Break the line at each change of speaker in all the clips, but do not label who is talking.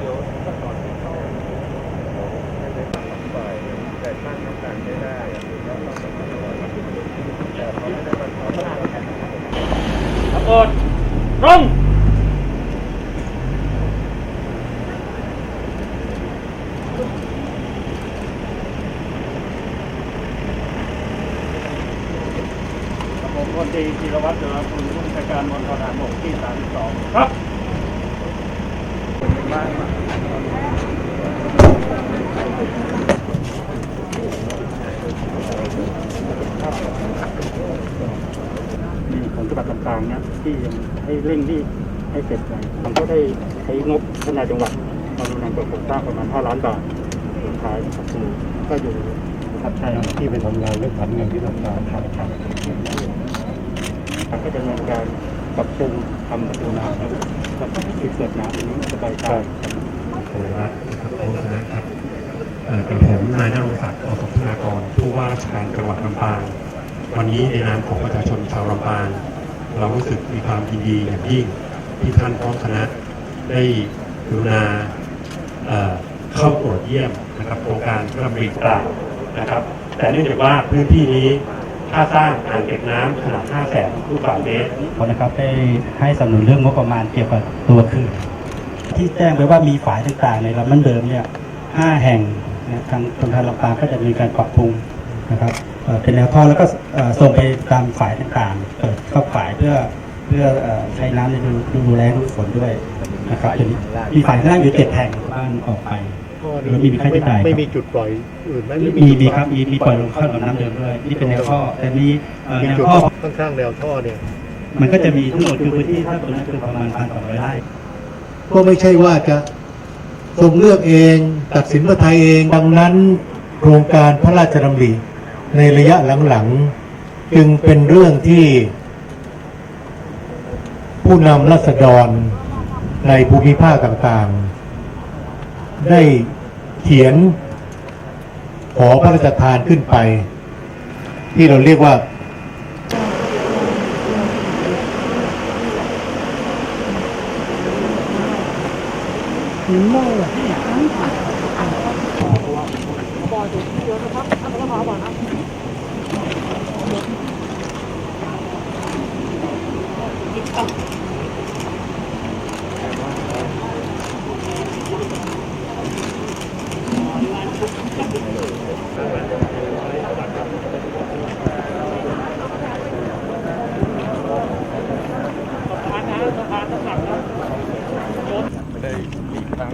เบวนตอนข้าไม่ได้คล้วัญนเดินมาจิรวัตรเจริญคุณผู้การมณฑลทานบกที่ 32 ครับ มีผลปฏิบัติต่างๆเนี่ยที่ยังให้เร่งรีบให้เสร็จไปมันก็ได้ใช้งบพัฒนาจังหวัดมาดูแลตัวโครงสร้างประมาณ 5 ล้านบาทสุดท้ายนะครับคือก็อยู่นะครับใช่ครับ
ที่ไปทำงานเรื่องผันเงินที่ทำงานครับครับ
ทางก็จะดำเนินการ ปรับปรุงทำประตูน้ำนะครับที่เกิดน้ำนี้สบายใจครับ
โทรรัฐนะครับโฆษณาครับเอ่อกับผมนายนรงศักดิ์อสพนากรผู้ว่าราชการจังหวัดลำปาง วันนี้ในนามของประชาชนชาวลำปาง เรารู้สึกมีความยินดีอย่างยิ่งที่ท่านพร้อมคณะได้กรุณาเข้าตรวจเยี่ยมนะครับโครงการพระดำริกลางนะครับ แต่เนื่องจากว่าพื้นที่นี้ ถ้าสร้างอ่างเก็บน้ำขนาด 5 แสนลูกบาศก์เมตร
เขานะครับได้ให้สนับสนุนเรื่องงบประมาณเกี่ยวกับตัวเขื่อนที่แจ้งไปว่ามีฝายต่างๆในลำน้ำเดิมเนี่ยห้าแห่งนะทางธนาคารลำปางก็จะมีการปรับปรุงนะครับเอ่อเป็นแนวท่อแล้วก็เอ่อส่งไปตามฝายต่างๆเปิดเข้าฝายเพื่อเพื่อเอ่อใช้น้ำในฤดูดูแลฤดูฝนด้วยนะครับจะมีมีฝายข้างล่างอยู่เจ็ดแห่งบ้านออกไป แล้วมีค่าใช้จ่ายครับ
ไม่มีจุดปล่อยอื่นไหม
มีมีครับมีมีปล่อยลงเข้าลำน้ำเดิมด้วยนี่เป็นแนวท่อแต่มีเอ่อ
มี
แนว
จุด
ท่อ
ข้างๆแนวท่อเนี่ย
มันก็จะมีทั้งหมดคือพื้นที่ถ้าตรงนั้นคือประมาณพันสองร้อยไร่
ก็ไม่ใช่ว่าจะทรงเลือกเองตัดสินพระไทยเอง ดังนั้นโครงการพระราชดำริในระยะหลังๆ จึงเป็นเรื่องที่ ผู้นำรัษฎรในภูมิภาคต่างๆ ได้เขียนขอพระราชทานขึ้นไป ที่เราเรียกว่า
ไม่ได้มีทางให้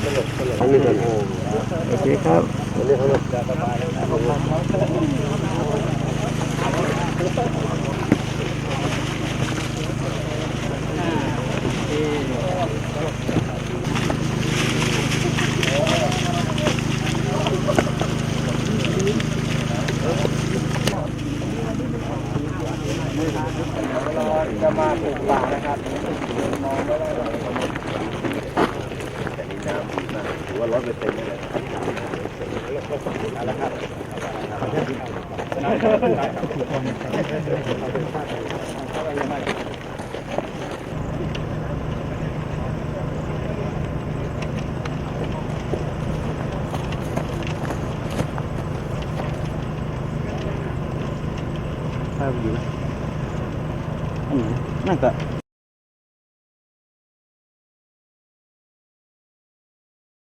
เตอร์เตรีย มแล้วครับฐานสองไปแล้วครับ
น่า จะ